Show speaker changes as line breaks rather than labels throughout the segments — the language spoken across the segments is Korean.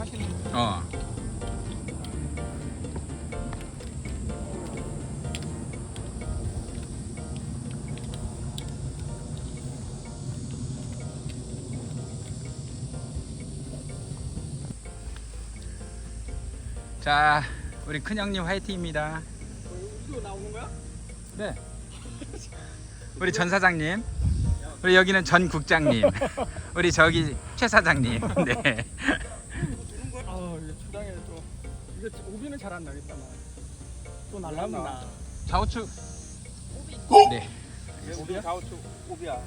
하시는
어. 자, 우리 큰형님 화이팅입니다.
이거 나오는 거야?
네. 우리 전 사장님. 우리 여기는 전 국장님. 우리 저기 최 사장님. 네.
잘 안 나겠다만 또 날라온다.
좌우측. 네.
오비야? 좌우측 오비야.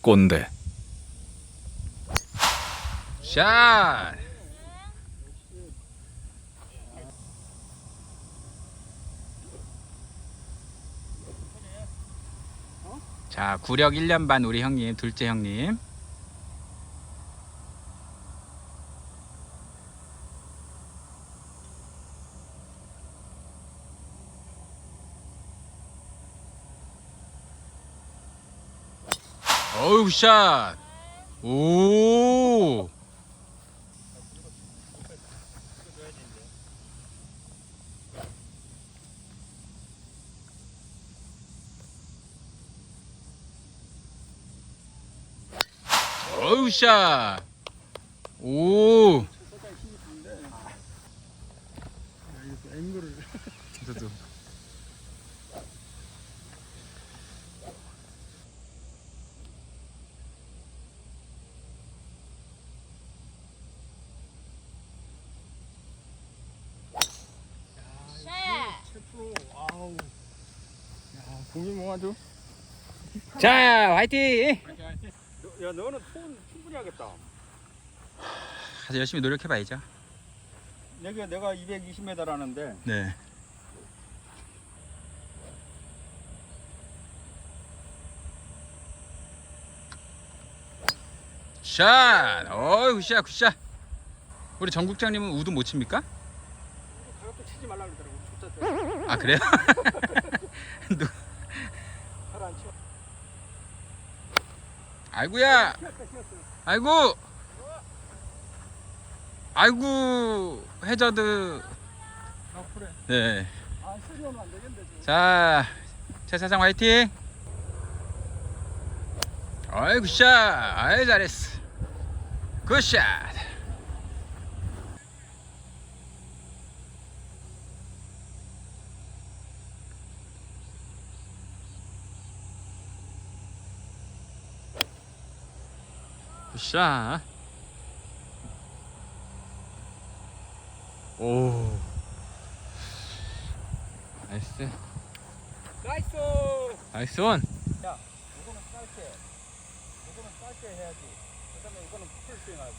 꼰대
샷. 자, 구력 1년 반 우리 형님, 둘째 형님. 어우, 샷. 오. 어우 샷. 오.
앵글을.
저도.
공이 뭐 아주.
자, 화이팅.
야 너는 톤 하겠다.
가서 열심히 노력해 봐야죠.
내가 내가 220m 하는데
네. 샷. 어우 굿샷 굿샷. 우리 정 국장님은 우드 못 칩니까?
가격도 치지 말라 그러더라고. 좋다.
아 그래요?
잘안 쳐.
아이고야.
튀었다 튀었어.
아이고. 아이고 해저드.
아 그래.
네.
아 세리 오면 안 되겠는데 지금.
자, 최 사장 화이팅. 어이 굿샷. 아이 잘했어. 굿샷. 굿샷. 오. 나이스.
나이스.
나이스 원.
야, 이거는 짧게. 이거는 짧게 해야지. 그다음에 이거는 풀 스윙하고.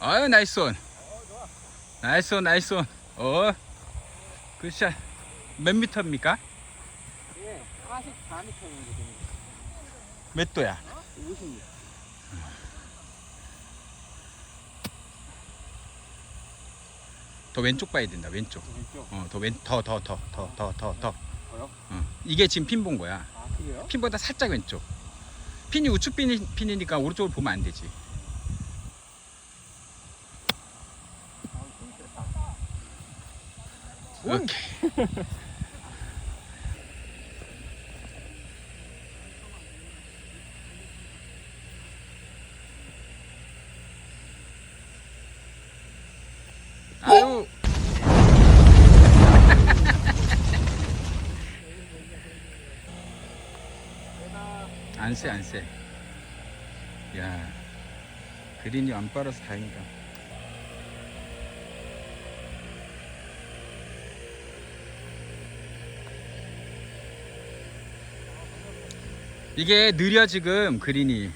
아유 나이스 원.
어 좋아.
나이스 원 나이스 원. 어. 굿샷. 몇 미터입니까?
예, 44m 정도 됩니다.
몇 도야?
50m.
더 왼쪽 봐야 된다. 왼쪽.
왼쪽.
어, 더 왼, 더, 더, 더, 더, 더, 더, 더.
뭐요?
어. 이게 지금 핀 본 거야.
아 그래요?
핀보다 살짝 왼쪽. 핀이 우측 핀이, 핀이니까 오른쪽을 보면 안 되지.
아.
오케이. 아유. 안 쎄, 안 쎄. 야, 그린이 안 빨아서 다행이다. 이게 느려 지금 그린이.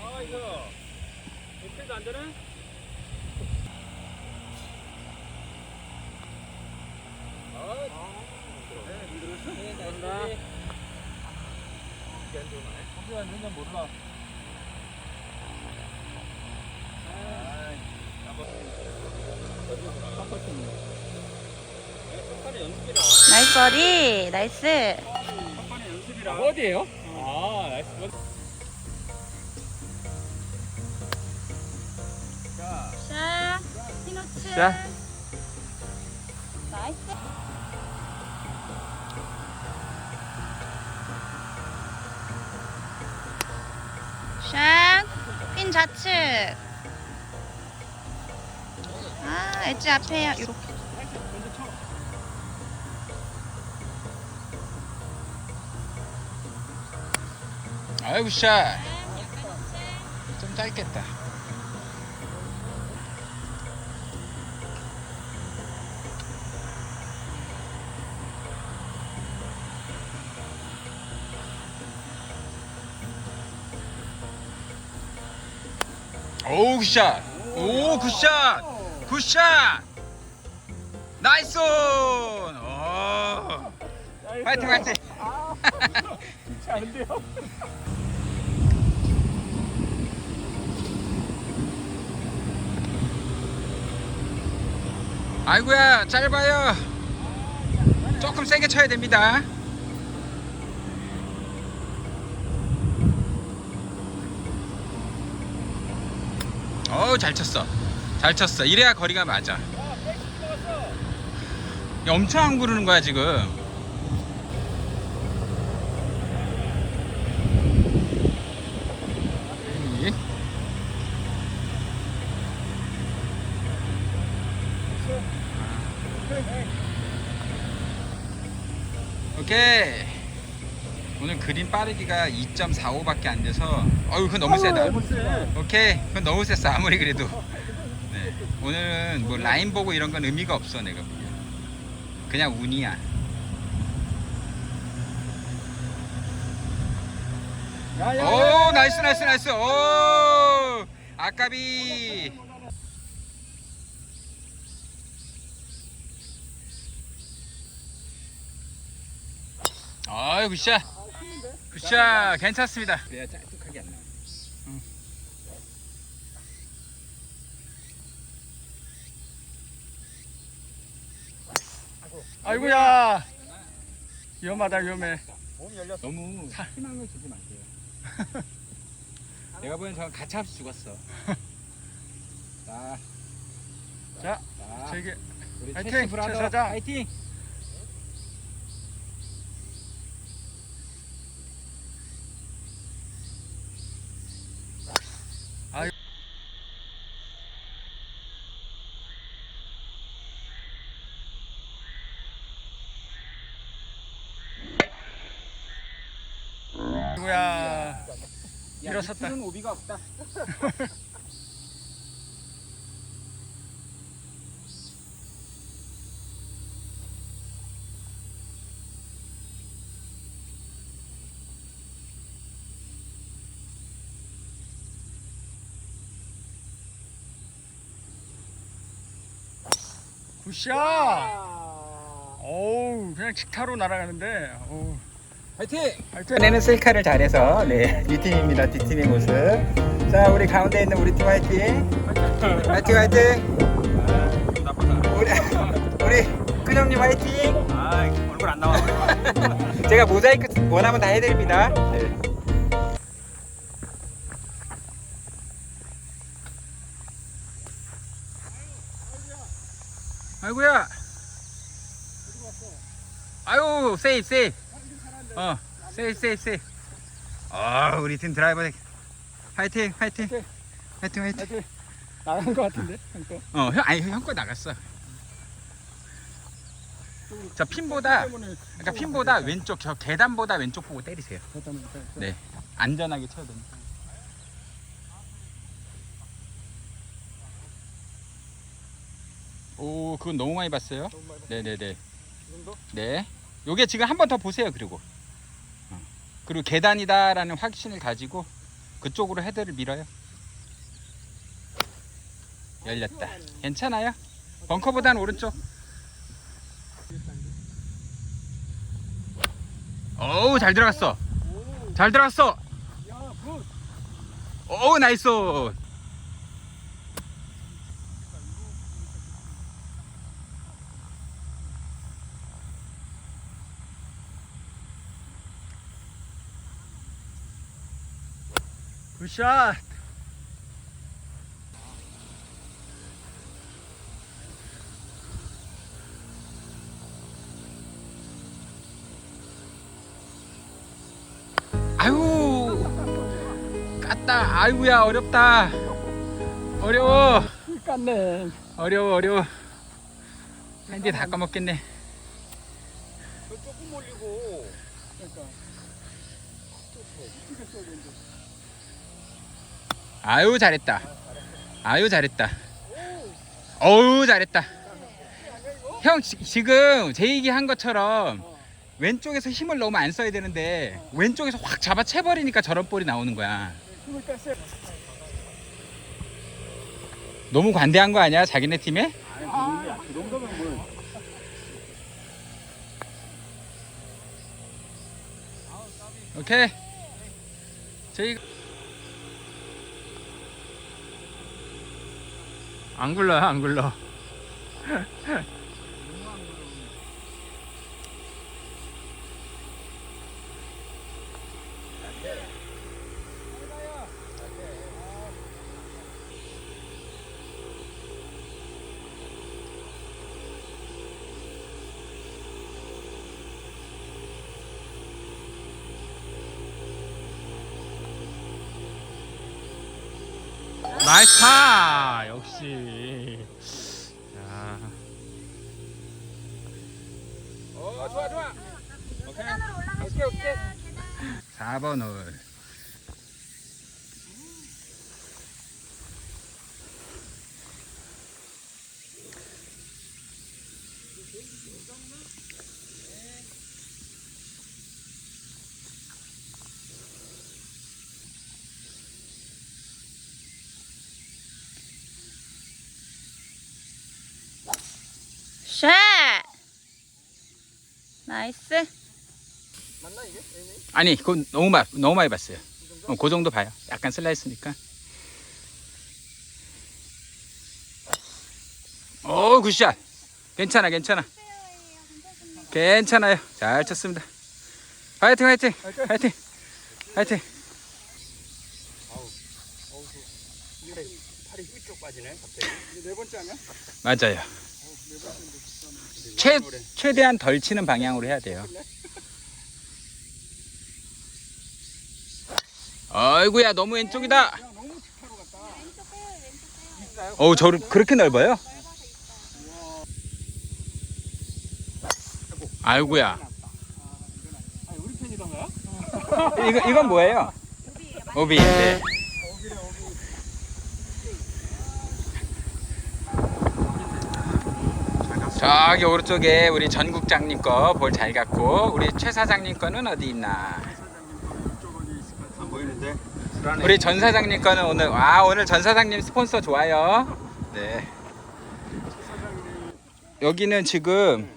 아 이거 높이도 안 되네? 거기가 있는지 몰라.
나이스 버디 나이스
어디에요? 아, 나이스.
자 피노츠
자.
나이스 샷 핀 좌측 아 엣지 앞에요 이렇게
아이고 샷. 좀 짧겠다. 오 굿샷. 오 굿샷. 굿샷. 나이스 온. 오. 파이팅 파이팅.
안 돼요.
아이고야 짧아요 조금 세게 쳐야 됩니다 어우 잘 쳤어. 잘 쳤어. 이래야 거리가 맞아. 야, 엄청 안 구르는 거야 지금. 이. 오케이. 오늘 그린 빠르기가 2.45밖에 안 돼서 어우 그건 너무 세다. 오케이. 그건 너무 셌어 아무리 그래도. 네. 오늘은 뭐 라인 보고 이런 건 의미가 없어 내가 보기엔. 그냥 운이야. 오 나이스
야,
나이스
야.
나이스. 오 아까비. 아유 굿샷 굿샷 괜찮습니다. 그래야 짤뚝하게 안 나와.
아이고야. 위험하다 위험해.
너무. 희망을 주지 마세요. 내가 보기엔 저건 가차없이 죽었어. 자,
자,
자.
저기
우리
화이팅,
체스 브라더
최 사장.
화이팅
아이고야. 일어섰다.
는 오비가 없다
굿샷. 어우, 그냥 직타로 날아가는데. 어우.
화이팅! 이번에는 셀카를 잘해서 네 D팀입니다 D팀의 모습. 자 우리 가운데 있는 우리 팀 화이팅! 화이팅 화이팅! 우리 우리 끈형님 화이팅!
아, 얼굴 안 나와.
제가 모자이크 원하면 다 해드립니다. 네. 아이고야! 아유 세이프 세이프 어 세이프 세이프 세이프 아 우리 팀 드라이버 화이팅 화이팅
화이팅.
화이팅 화이팅
하여튼 나간 것 같은데. 형 거.
어, 형, 아니 형거 나갔어. 저 핀보다, 그러니까 핀보다 왼쪽 저 계단보다 왼쪽 보고 때리세요.
거.
네, 안전하게 쳐야 됩니다. 오, 그건 너무 많이 봤어요. 네, 네, 네? 네. 요게 지금 한 번 더 보세요. 그리고 어. 그리고 계단이다라는 확신을 가지고 그쪽으로 헤드를 밀어요. 열렸다. 괜찮아요? 벙커보단 오른쪽. 어우 잘 들어갔어. 잘 들어갔어. 어우 나이스.
굿샷.
아유 깠다 아이고야 어렵다 어려워
이 깠네.
어려워 어려워 핸디 다 까먹겠네
조금 올리고. 그러니까. 이게 써야 되는데.
아유 잘했다 아유 잘했다 어우 잘했다 형 지, 지금 제 얘기 한 것처럼 왼쪽에서 힘을 너무 안 써야 되는데 왼쪽에서 확 잡아채 버리니까 저런 볼이 나오는 거야. 너무 관대한 거 아니야 자기네 팀에? 오케이 저희 안 굴러요 안 굴러 어 좋아 좋아. 오케이 오케이. 오케이 4번 홀
나이스.
맞나 이게?
아니 그건 너무 많이 너무 많이 봤어요. 어, 그 정도 봐요. 약간 슬라이스니까. 오 굿샷. 괜찮아 괜찮아. 괜찮아요. 잘 쳤습니다. 화이팅 화이팅. 화이팅. 화이팅.
팔이 휘쪽 빠지네 갑자기. 네 번째 아니야?
맞아요.
네 번째인데.
최, 최대한 덜 치는 방향으로 해야 돼요 아이고야 너무 왼쪽이다. 어우 저 그렇게 넓어요?
우리 편이던가요?
이거, 이건 뭐예요? 오비 네.
어기래, 어기.
저기 오른쪽에 우리 전 국장님 거 볼잘 갔고 우리 최 사장님 거는 어디 있나
안 보이는데?
우리 전 사장님 거는 오늘 와 오늘 전 사장님 스폰서 좋아요 네 여기는 지금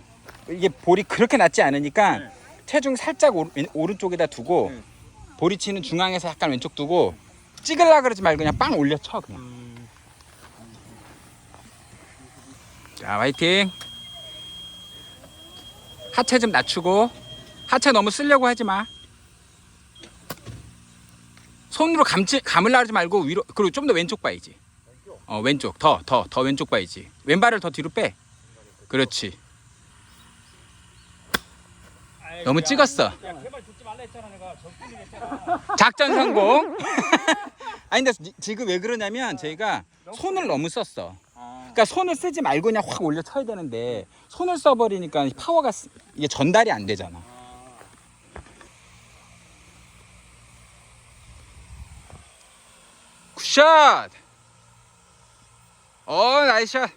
이게 볼이 그렇게 낮지 않으니까
네.
체중 살짝 오, 른 오른쪽에다 두고
네.
볼이 치는 중앙에서 약간 왼쪽 두고 찍으려 그러지 말고 그냥 빵 올려 쳐 그냥
음,
자 화이팅 하체 좀 낮추고 하체 너무 쓰려고 하지 마. 손으로 감지 감으려 하지 말고 위로 그리고 좀 더 왼쪽 봐야지. 어 왼쪽. 더 더 더 왼쪽 봐야지. 왼발을 더 뒤로 빼. 그렇지. 너무 찍었어. 작전 성공. 아니 근데 지- 지금 왜 그러냐면 저희가 손을 너무 썼어.
아,
그러니까 손을 쓰지 말고 그냥 확 올려 쳐야 되는데 손을 써버리니까 파워가 쓰- 이게 전달이 안 되잖아. 굿샷! 어 나이스 샷!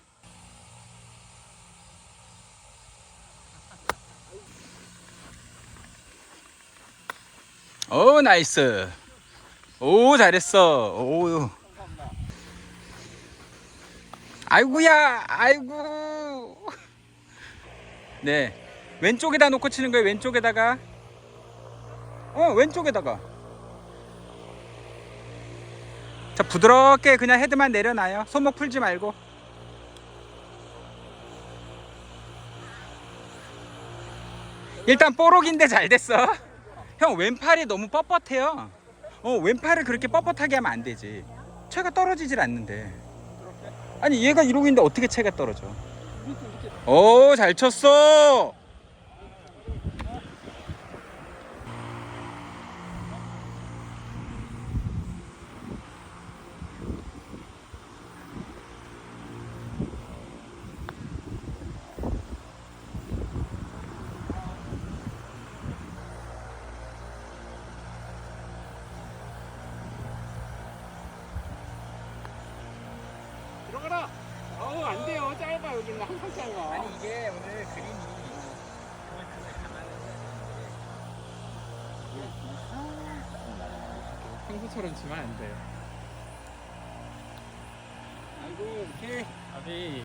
어 나이스 오 잘했어 오 아이고야 아이고. 네. 왼쪽에다 놓고 치는 거예요 왼쪽에다가. 어 왼쪽에다가. 자 부드럽게 그냥 헤드만 내려놔요. 손목 풀지 말고. 일단 뽀록인데 잘 됐어. 형 왼팔이 너무 뻣뻣해요. 어 왼팔을 그렇게 뻣뻣하게 하면 안 되지. 채가 떨어지질 않는데 아니 얘가 이러고 있는데 어떻게 채가 떨어져? 오 잘 쳤어
들어가라. 어우 안 여기는 항상 짧아.
아니 이게 오늘 그림이
평소처럼 치면 안 돼요.
아이고 오케이
아비.